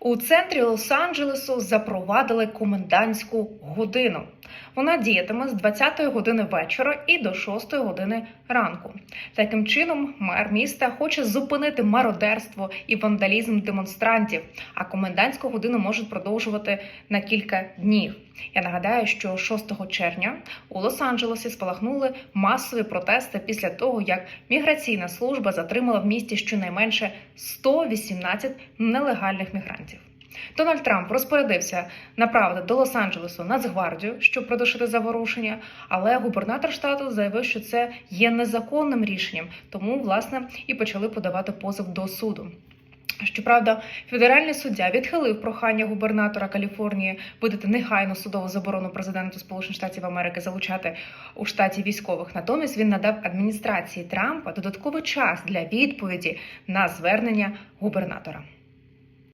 У центрі Лос-Анджелесу запровадили комендантську годину. Вона діятиме з 20 години вечора і до 6 години ранку. Таким чином, мер міста хоче зупинити мародерство і вандалізм демонстрантів, а комендантську годину можуть продовжувати на кілька днів. Я нагадаю, що 6 червня у Лос-Анджелесі спалахнули масові протести після того, як міграційна служба затримала в місті щонайменше 118 нелегальних мігрантів. Дональд Трамп розпорядився направити до Лос-Анджелесу Нацгвардію, щоб придушити заворушення, але губернатор штату заявив, що це є незаконним рішенням, тому власне і почали подавати позов до суду. Щоправда, федеральний суддя відхилив прохання губернатора Каліфорнії видати негайну судову заборону президенту Сполучених Штатів Америки залучати у штаті військових. Натомість він надав адміністрації Трампа додатковий час для відповіді на звернення губернатора.